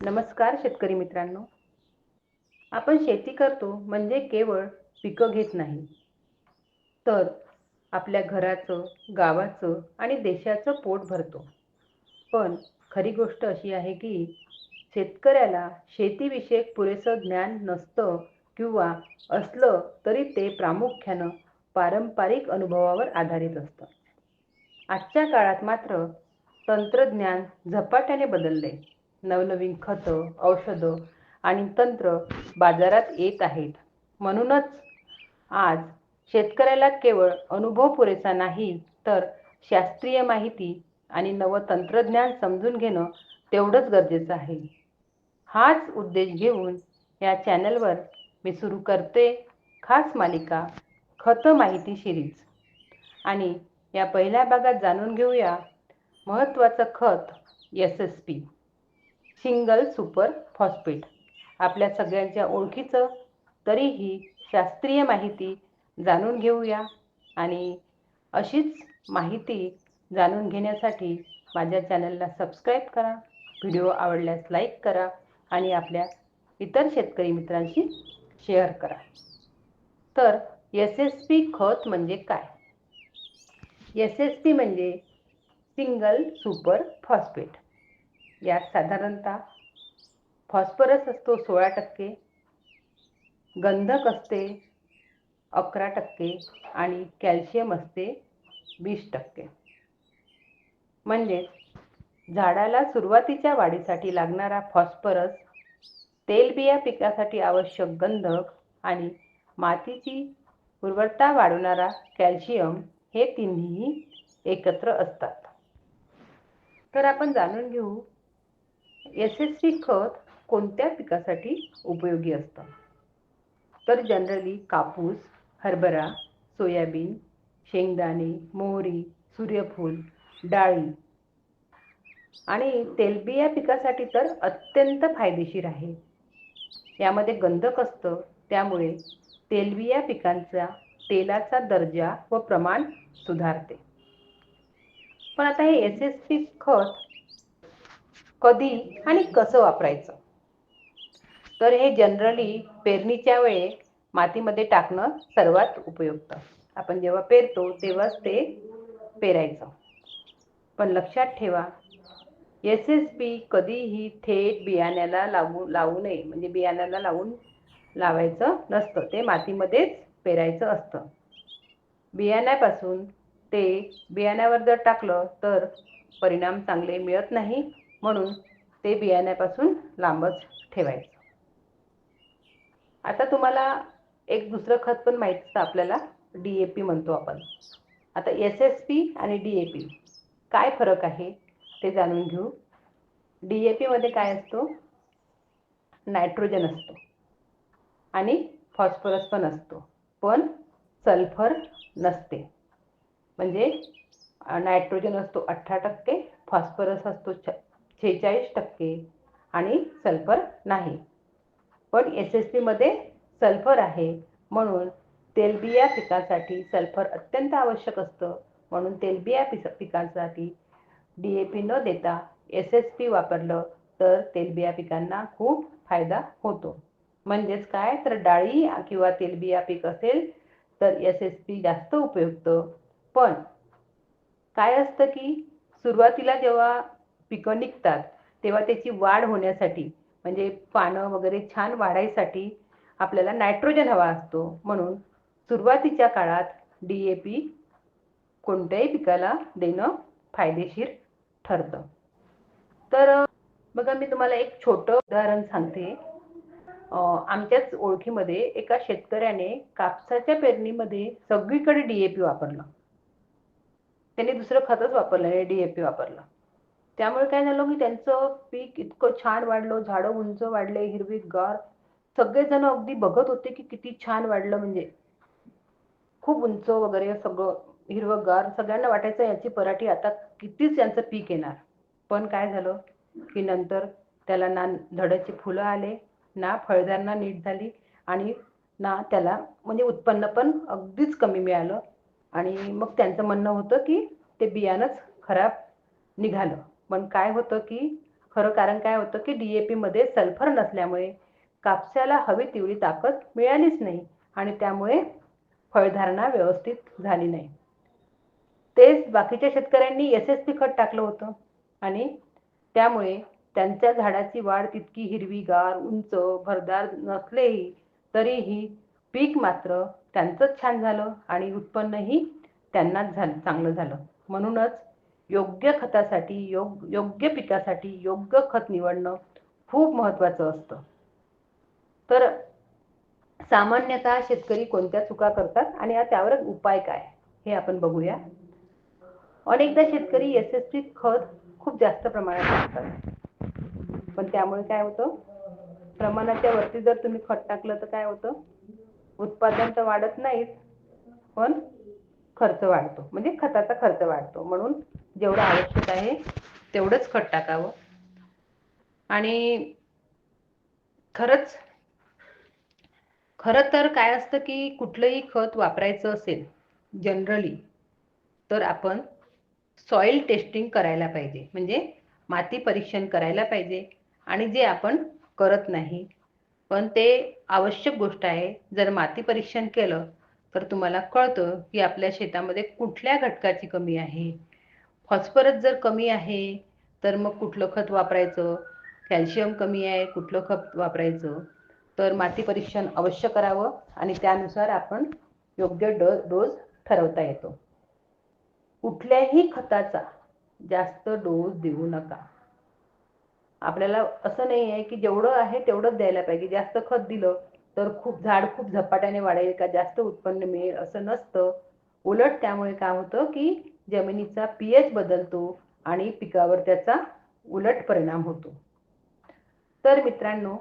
नमस्कार शेतकरी मित्रांनो. आपण शेती करतो म्हणजे केवळ पिकं घेत नाही. तर आपल्या घराचं गावाचं आणि देशाचं पोट भरतो. पण खरी गोष्ट अशी आहे की शेतकऱ्याला शेतीविषयक पुरेसं ज्ञान नसतं किंवा असलं तरी ते प्रामुख्यानं पारंपरिक अनुभवावर आधारित असतं. आजच्या काळात मात्र तंत्रज्ञान झपाट्याने बदलले नवनवीन खतं औषधं आणि तंत्र बाजारात येत आहेत. म्हणूनच आज शेतकऱ्याला केवळ अनुभव पुरेसा नाही तर शास्त्रीय माहिती आणि नवं तंत्रज्ञान समजून घेणं तेवढंच गरजेचं आहे. हाच उद्देश घेऊन या चॅनलवर मी सुरू करते खास मालिका खतं माहिती सिरीज. आणि या पहिल्या भागात जाणून घेऊया महत्त्वाचं खत S S P single super phosphate. आपल्या सगळ्यांच्या ओळखीचं तरीही शास्त्रीय माहिती जाणून घेऊया आणि अशीच माहिती जाणून घेण्यासाठी माझ्या चॅनलला सबस्क्राईब करा व्हिडिओ आवडल्यास लाईक करा आणि आपल्या इतर शेतकरी मित्रांशी शेअर करा. तर एस एस पी खत म्हणजे काय? एस एस पी म्हणजे सिंगल सुपर फॉस्फेट. यात साधारणतः फॉस्फरस असतो सोळा टक्के गंधक असते अकरा टक्के आणि कॅल्शियम असते वीस टक्के. म्हणजेच झाडाला सुरुवातीच्या वाढीसाठी लागणारा फॉस्फरस तेलबिया पिकासाठी आवश्यक गंधक आणि मातीची उर्वरता वाढवणारा कॅल्शियम हे तिन्ही एकत्र असतात. तर आपण जाणून घेऊ एस एस खत कोणत्या पिकासाठी उपयोगी असतं? तर जनरली कापूस हरभरा सोयाबीन शेंगदाणे मोहरी सूर्यफूल डाळी आणि तेलबिया पिकासाठी तर अत्यंत फायदेशीर आहे. यामध्ये गंधक असतं त्यामुळे तेलबिया पिकांचा तेलाचा दर्जा व प्रमाण सुधारते. पण आता हे एस एस पी खत कधी आणि कसं वापरायचं? तर हे जनरली पेरणीच्या वेळे मातीमध्ये टाकणं सर्वात उपयुक्त. आपण जेव्हा पेरतो तेव्हाच ते पेरायचं. पण लक्षात ठेवा एस एस पी कधीही थेट बियाण्याला लावू लावू नये. म्हणजे बियाण्याला लावून लावायचं नसतं. ते मातीमध्येच पेरायचं असतं. बियाण्यापासून ते बियाण्यावर जर टाकलं तर परिणाम चांगले मिळत नाही. म्हणून ते बियाण्यापासून लांबच ठेवायचं. आता तुम्हाला एक दुसरं खत पण माहीत असतं आपल्याला डी ए पी म्हणतो आपण. आता एस एस पी आणि डी ए पी काय फरक आहे ते जाणून घेऊ. डी ए पीमध्ये काय असतो? नायट्रोजन असतो. आणि फॉस्फरस पण असतो. पण सल्फर नसते. म्हणजे नायट्रोजन असतो अठरा टक्के फॉस्फरस असतो छ छेचाळीस टक्के आणि सल्फर नाही. पण एस एस पीमध्ये सल्फर आहे म्हणून तेलबिया पिकासाठी सल्फर अत्यंत आवश्यक असतं. म्हणून तेलबिया पिस पिकांसाठी डी ए पी न देता एस एस पी वापरलं तर तेलबिया पिकांना खूप फायदा होतो. म्हणजेच काय? तर डाळी किंवा तेलबिया पीक असेल तर एस एस पी जास्त उपयुक्त. पण काय असतं की सुरुवातीला जेव्हा पिकं निघतात तेव्हा त्याची वाढ होण्यासाठी म्हणजे पानं वगैरे छान वाढायसाठी आपल्याला नायट्रोजन हवा असतो. म्हणून सुरुवातीच्या काळात डी ए पी कोणत्याही पिकाला देणं फायदेशीर ठरतं. तर बघा मी तुम्हाला एक छोटं उदाहरण सांगते. आमच्याच ओळखीमध्ये एका शेतकऱ्याने कापसाच्या पेरणीमध्ये सगळीकडे डी ए पी वापरलं. त्याने दुसरं खतच वापरलं नाही डी ए पी वापरलं. त्यामुळे काय झालं की त्यांचं पीक इतकं छान वाढलं झाडं उंच वाढले हिरवी गार. सगळेजण अगदी बघत होते की किती छान वाढलं म्हणजे. खूप उंच वगैरे सगळं हिरवंगार सगळ्यांना वाटायचं याची पराठी आता कितीच यांचं पीक येणार. पण काय झालं की नंतर त्याला ना धडाची फुलं आले ना फळधारणा नीट झाली आणि ना त्याला म्हणजे उत्पन्न पण अगदीच कमी मिळालं. आणि मग त्यांचं म्हणणं होतं की ते बियाणंच खराब निघालं. पण काय होतं की खरं कारण काय होतं की डी ए पीमध्ये सल्फर नसल्यामुळे कापसाला हवी तेवढी ताकद मिळालीच नाही आणि त्यामुळे फळधारणा व्यवस्थित झाली नाही. तेच बाकीच्या शेतकऱ्यांनी एस एस पी खत टाकलं होतं आणि त्यामुळे त्यांच्या झाडाची वाढ तितकी हिरवीगार उंच भरदार नसलेही तरीही पीक मात्र त्यांचंच छान झालं आणि उत्पन्नही त्यांनाच झालं चांगलं झालं. म्हणूनच योग्य खतासाठी योग योग्य पिकासाठी योग्य खत निवडणं खूप महत्त्वाचं असतं. तर सामान्यतः शेतकरी कोणत्या चुका करतात आणि त्यावर उपाय काय हे आपण बघूया. अनेकदा शेतकरी एस एस पी खत खूप जास्त प्रमाणात टाकतात. पण त्यामुळे काय होतं? प्रमाणाच्या वरती जर तुम्ही खत टाकलं तर काय होतं? उत्पादन तर वाढत नाहीच पण खर्च वाढतो. म्हणजे खताचा खर्च वाढतो. म्हणून जेवढं आवश्यक आहे तेवढंच खत टाकावं. आणि खरंच खरं तर काय असतं की कुठलंही खत वापरायचं असेल जनरली तर आपण सॉईल टेस्टिंग करायला पाहिजे. म्हणजे माती परीक्षण करायला पाहिजे. आणि जे आपण करत नाही पण ते आवश्यक गोष्ट आहे. जर माती परीक्षण केलं तर तुम्हाला कळतं की आपल्या शेतामध्ये कुठल्या घटकाची कमी आहे. फॉस्फरस जर कमी आहे तर मग कुठलं खत वापरायचं? कॅल्शियम कमी आहे कुठलं खत वापरायचं? तर माती परीक्षण अवश्य करावं आणि त्यानुसार आपण योग्य ड डोस ठरवता येतो. कुठल्याही खताचा जास्त डोस देऊ नका. आपल्याला असं नाही आहे की जेवढं आहे तेवढंच द्यायला पाहिजे. जास्त खत दिलं तर खूप झाड खूप झपाट्याने वाढेल का? जास्त उत्पन्न मिळेल असं नसतं. उलट त्यामुळे काय होतं की जमिनीचा पी एच बदलतो आणि पिकावर त्याचा उलट परिणाम होतो. तर मित्रांनो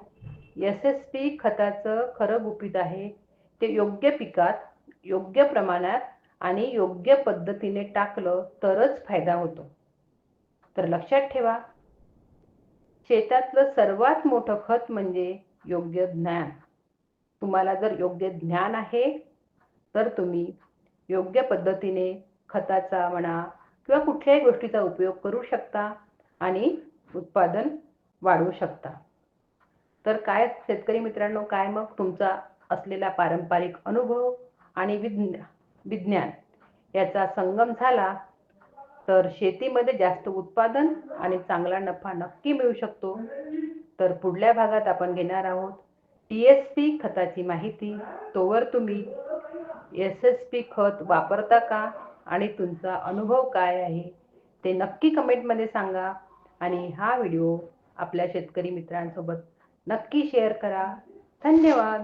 एस एस पी खताचं खरं गुपित आहे. ते योग्य पिकात योग्य प्रमाणात आणि योग्य पद्धतीने टाकलं तरच फायदा होतो. तर लक्षात ठेवा शेतातलं सर्वात मोठं खत म्हणजे योग्य ज्ञान. तुम्हाला जर योग्य ज्ञान आहे तर तुम्ही योग्य पद्धतीने खताचा म्हणा किंवा कुठल्याही गोष्टीचा उपयोग करू शकता आणि उत्पादन वाढवू शकता. तर काय शेतकरी मित्रांनो काय मग तुमचा असलेला पारंपरिक अनुभव आणि विज्ञ विज्ञान याचा संगम झाला तर शेतीमध्ये जास्त उत्पादन आणि चांगला नफा नक्की मिळू शकतो. तर पुढल्या भागात आपण घेणार आहोत टी एस पी खताची माहिती. तोवर तुम्ही एस एस पी खत वापरता का? आणि तुमचा अनुभव काय आहे ते नक्की कमेंटमध्ये सांगा. आणि हा व्हिडिओ आपल्या शेतकरी मित्रांसोबत नक्की शेअर करा. धन्यवाद.